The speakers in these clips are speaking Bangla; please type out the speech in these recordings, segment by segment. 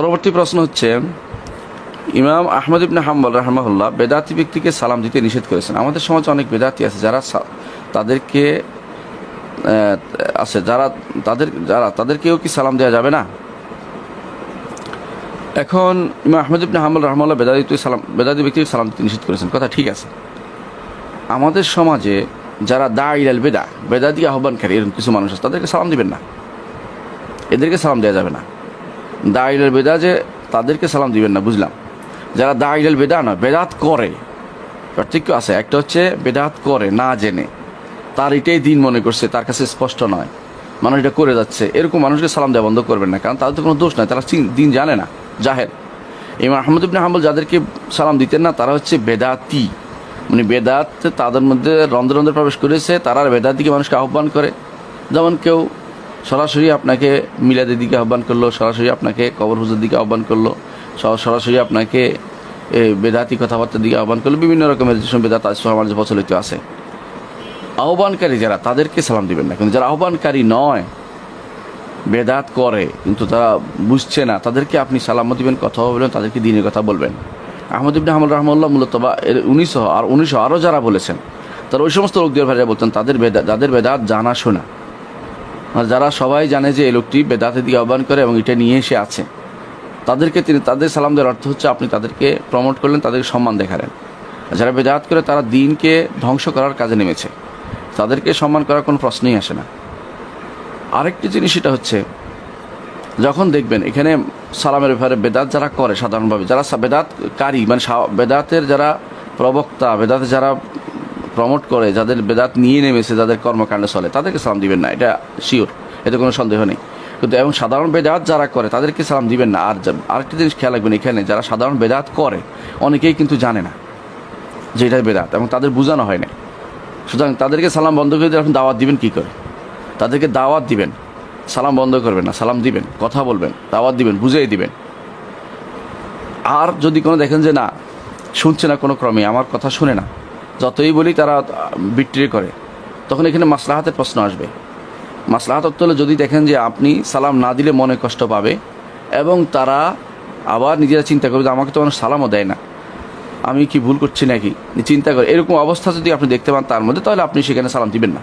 পরবর্তী প্রশ্ন হচ্ছে, ইমাম আহমদ ইবনে হাম্বল রহমাহুল্লাহ বেদাতি ব্যক্তিকে সালাম দিতে নিষেধ করেছেন। আমাদের সমাজে অনেক বেদাতি আছে যারা তাদেরকে আছে যারা তাদের, যারা তাদেরকেও কি সালাম দেওয়া যাবে না? এখন ইমাম আহমদ ইবনে হাম্বল রহমাল্লাহ বেদাতি সালাম, বেদাতি ব্যক্তিকে সালাম দিতে নিষেধ করেছেন। কথা ঠিক আছে। আমাদের সমাজে যারা দা ইলাল বেদা, বেদাতি আহ্বানকারী, এরকম কিছু মানুষ আছে, তাদেরকে সালাম দিবেন না। এদেরকে সালাম দেওয়া যাবে না। দা বেদা যে তাদেরকে সালাম দিবেন না, বুঝলাম। যারা দা বেদা না, বেদাত করে। পার্থক্য আছে, একটা হচ্ছে বেদাত করে, না জেনে। তার এটাই দিন মনে করছে, তার কাছে স্পষ্ট নয়। মানুষ এটা করে যাচ্ছে। এরকম মানুষকে সালাম দেওয়া বন্ধ করবেন না, কারণ তাদের তো কোনো দোষ নয় তারা দিন জানে না। জাহের ইমাম আহমদ ইবনে হাম্বল যাদেরকে সালাম দিতেন না, তারা হচ্ছে বেদাতি। মানে বেদাত তাদের মধ্যে রন্ধ্রে প্রবেশ করেছে, তারা বেদাতিকে মানুষকে আহ্বান করে। যেমন কেউ সরাসরি আপনাকে মিলাদের দিকে আহ্বান করল, সরাসরি আপনাকে কবর হুজুর দিকে আহ্বান করল সরাসরি আপনাকে বেদাতি কথাবার্তার দিকে আহ্বান করল, বিভিন্ন রকমের যেসব বেদাত সমাজে যে প্রচলিত আছে। আহ্বানকারী যারা, তাদেরকে সালাম দিবেন না। কিন্তু যারা আহ্বানকারী নয়, বেদাত করে, কিন্তু তারা বুঝছে না, তাদেরকে আপনি সালামও দিবেন কথা বলবেন, তাদেরকে দিনের কথা বলবেন। আহমদ ইবনে হামল রহমল্লাহ মূলত বা এর উনিশশো, আর উনিশশো আরও যারা বলেছেন, তারা ওই সমস্ত লোকদের ভাইরা বলতেন, তাদের বেদা যাদের বেদাত জানা শোনা। যারা সবাই জানে যে এই লোকটি বেদাতের দিকে আহ্বান করে এবং এটা নিয়ে এসে আছে, তাদেরকে তিনি তাদের সালাম দেওয়ার অর্থ হচ্ছে আপনি তাদেরকে প্রমোট করলেন, তাদেরকে সম্মান দেখালেন। যারা বেদাত করে তারা দিনকে ধ্বংস করার কাজে নেমেছে। তাদেরকে সম্মান করার কোনো প্রশ্নই আসে না। আরেকটি জিনিস এটা হচ্ছে, যখন দেখবেন এখানে সালামের ব্যাপারে বেদাত যারা করে সাধারণভাবে, যারা বেদাতকারী মানে বেদাতের যারা প্রবক্তা বেদাতে যারা প্রমোট করে যাদের বেদাত নিয়ে নেমেছে, যাদের কর্মকাণ্ড চলে, তাদেরকে সালাম দিবেন না, এটা শিওর এতে কোনো সন্দেহ নেই। কিন্তু এবং সাধারণ বেদাত যারা করে, তাদেরকে সালাম দিবেন না। আর আরেকটি জিনিস খেয়াল রাখবেন এখানে, যারা সাধারণ বেদাত করে, অনেকেই কিন্তু জানে না যে এটা বেদাত এবং তাদের বোঝানো হয় না সুতরাং তাদেরকে সালাম বন্ধ করে দিয়ে দাওয়াত দিবেন কি করে? তাদেরকে দাওয়াত দিবেন। সালাম বন্ধ করবেন না, সালাম দিবেন, কথা বলবেন, দাওয়াত দিবেন, বুঝিয়ে দিবেন। আর যদি কোনো দেখেন যে না, শুনছে না কোনো ক্রমে, আমার কথা শুনে না যতই বলি তারা বিট্রি করে। তখন এখানে মাসলাহাতের প্রশ্ন আসবে। মাসলাহাত অর্থ যদি দেখেন যে আপনি সালাম না দিলে মনে কষ্ট পাবে এবং তারা আবার নিজেরা চিন্তা করবে যে আমাকে তো মানুষ সালামও দেয় না। আমি কি ভুল করছি নাকি? চিন্তা করে। এরকম অবস্থা যদি আপনি দেখতে পান তার মধ্যে, তাহলে আপনি সেখানে সালাম দিবেন না।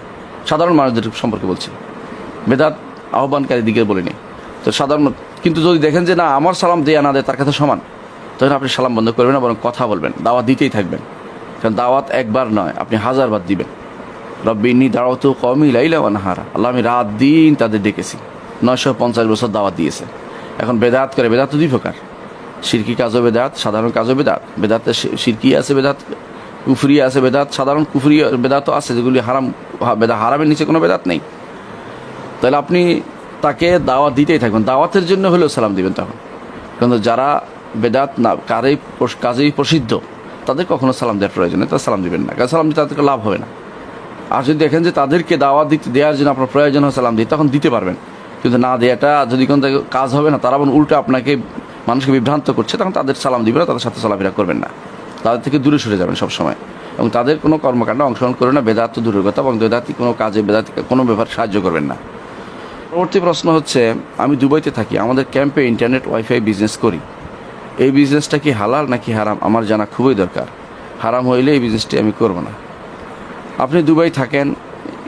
সাধারণ মানুষদের সম্পর্কে বলছি। বেদাত আহ্বানকারী দিকে বলিনি তো সাধারণ কিন্তু যদি দেখেন যে না, আমার সালাম দেয়া না দেয় তার কাছে সমান, তখন আপনি সালাম বন্ধ করবেন না, বরং কথা বলবেন দাওয়া দিতেই থাকবেন। কারণ দাওয়াত একবার নয়, আপনি হাজারবার দিবেন। রব্বিনী দাওয়াত কমই লাইলা হারা আল্লাহ আমি রাত দিন তাদের ডেকেছি। নয়শো পঞ্চাশ বছর দাওয়াত দিয়েছে। এখন বেদাত করে, বেদাত দুই প্রকার। সিরকি কাজও বেদাত, সাধারণ কাজও বেদাত। বেদাতে সিরকি আছে বেদাত, কুফরি আছে বেদাত, সাধারণ কুফরি বেদাতও আছে, যেগুলি হারাম, বেদা হারামের নিচে কোনো বেদাত নেই। তাহলে আপনি তাকে দাওয়াত দিতেই থাকবেন দাওয়াতের জন্য হলেও সালাম দিবেন তখন। কিন্তু যারা বেদাত না, কারেই কাজেই প্রসিদ্ধ তাদের কখনো সালাম দেওয়ার প্রয়োজন নেই, তারা সালাম দিবেন না। কারণ সালাম দিতে তাদেরকে লাভ হবে না। আর যদি দেখেন যে তাদেরকে দাওয়াত দিতে দেওয়ার জন্য আপনার প্রয়োজন হয় সালাম দিয়ে, তখন দিতে পারবেন। কিন্তু না দেওয়াটা যদি কোনো কাজ হবে না, তারা আবার উল্টো আপনাকে, মানুষকে বিভ্রান্ত করছে, তখন তাদের সালাম দিবেন না, তাদের সাথে চলাফেরা করবেন না। তাদের থেকে দূরে সরে যাবেন সবসময়। এবং তাদের কোনো কর্মকাণ্ডে অংশগ্রহণ করবেন না, বেদাত দূরের কথা এবং বেদাতি কোনো কাজে, বেদাতি কোনো ব্যাপার সাহায্য করবেন না। পরবর্তী প্রশ্ন হচ্ছে, আমি দুবাইতে থাকি, আমাদের ক্যাম্পে ইন্টারনেট ওয়াইফাই বিজনেস করি। এই বিজনেসটা কি হালাল নাকি হারাম? আমার জানা খুবই দরকার। হারাম হইলে এই বিজনেসটি আমি করব না। আপনি দুবাই থাকেন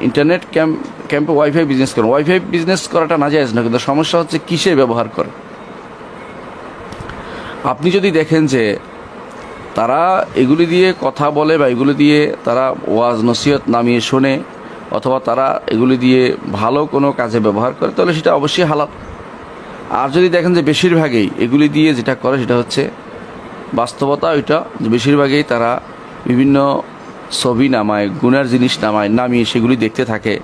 ইন্টারনেট ক্যাম্প ক্যাম্পে ওয়াইফাই বিজনেস করেন। ওয়াইফাই বিজনেস করাটা না যায় না, কিন্তু সমস্যা হচ্ছে কিসের ব্যবহার করে? আপনি যদি দেখেন যে তারা এগুলি দিয়ে কথা বলে বা এগুলি দিয়ে তারা ওয়াজ, নসিহত নামিয়ে শোনে, অথবা তারা এগুলি দিয়ে ভালো কোনো কাজে ব্যবহার করে, তাহলে সেটা অবশ্যই হালাল। আর যদি দেখেন যে বেশিরভাগই এগুলি দিয়ে যেটা করে সেটা হচ্ছে বাস্তবতা, ওইটা যে বেশিরভাগই তারা বিভিন্ন ছবি নামায়, গুণের জিনিস নামায়, নামিয়ে সেগুলি দেখতে থাকে।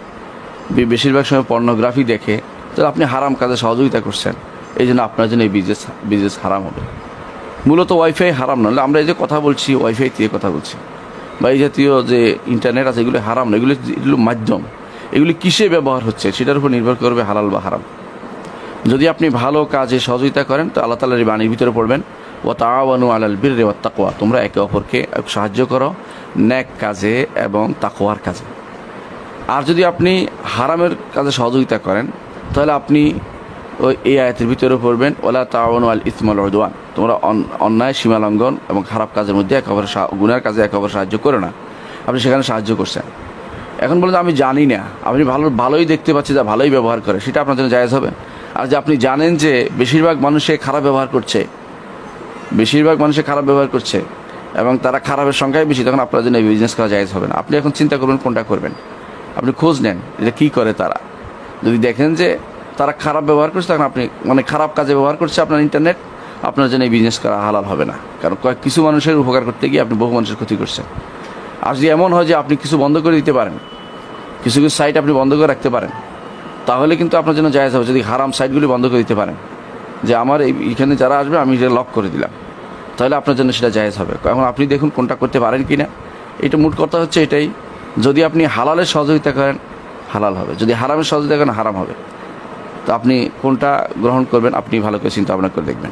বেশিরভাগ সময় পর্নোগ্রাফি দেখে। তাহলে আপনি হারাম কাজে সহযোগিতা করছেন। এই জন্য আপনার জন্য এই বিজনেস বিজনেস হারাম হবে। মূলত ওয়াইফাই হারাম না। আমরা এই যে কথা বলছি ওয়াইফাই দিয়ে কথা বলছি, বা এই জাতীয় যে ইন্টারনেট আছে, এগুলো হারাম না। এগুলো এগুলো মাধ্যম। এগুলি কিসে ব্যবহার হচ্ছে? সেটার উপর নির্ভর করবে হালাল বা হারাম। যদি আপনি ভালো কাজে সহযোগিতা করেন, তো আল্লাহ তালার বাণীর ভিতরে পড়বেন ও তাওয়ানু আলাল বীর রেওয়াত তাকোয়া তোমরা একে অপরকে সাহায্য করো ন্যাক কাজে এবং তাকোয়ার কাজে। আর যদি আপনি হারামের কাজে সহযোগিতা করেন, তাহলে আপনি ওই এই আয়াতের ভিতরে পড়বেন ওলা তাওয়ান আল ইসমাল উদওয়ান তোমরা অন- অন্যায় সীমালঙ্ঘন এবং খারাপ কাজের মধ্যে একেবারে সা- গুনার কাজে একেবারে সাহায্য করো না। আপনি সেখানে সাহায্য করছেন। এখন বলতে আমি জানি না, আপনি ভালো, ভালোই দেখতে পাচ্ছি যা ভালোই ব্যবহার করে, সেটা আপনার জন্য জায়েজ হবে? আর যে আপনি জানেন যে বেশিরভাগ মানুষে খারাপ ব্যবহার করছে। বেশিরভাগ মানুষে খারাপ ব্যবহার করছে এবং তারা খারাপের সংখ্যাই বেশি, তখন আপনার জন্য বিজনেস করা জায়েজ হবে না। আপনি এখন চিন্তা করবেন কোনটা করবেন। আপনি খোঁজ নেন এটা কী করে তারা। যদি দেখেন যে তারা খারাপ ব্যবহার করছে, তখন আপনি মানে খারাপ কাজে ব্যবহার করছে আপনার ইন্টারনেট আপনার জন্য এই বিজনেস করা হালাল হবে না। কারণ কয়েক কিছু মানুষের উপকার করতে গিয়ে আপনি বহু মানুষের ক্ষতি করছেন। আর যদি এমন হয় যে আপনি কিছু বন্ধ করে দিতে পারেন, কিছু কিছু সাইট আপনি বন্ধ করে রাখতে পারেন তাহলে কিন্তু আপনার জন্য জায়গা হবে যদি হারাম সাইটগুলি বন্ধ করে দিতে পারেন। যে আমার এই এখানে যারা আসবে, আমি এটা লক করে দিলাম। তাহলে আপনার জন্য সেটা জায়েজ হবে। এখন আপনি দেখুন কোনটা করতে পারেন কি না এটা মোট কথা হচ্ছে এটাই, যদি আপনি হালালের সহযোগিতা করেন, হালাল হবে। যদি হারামের সহযোগিতা করেন, হারাম হবে। তো আপনি কোনটা গ্রহণ করবেন, আপনি ভালো করে চিন্তা ভাবনা করে দেখবেন।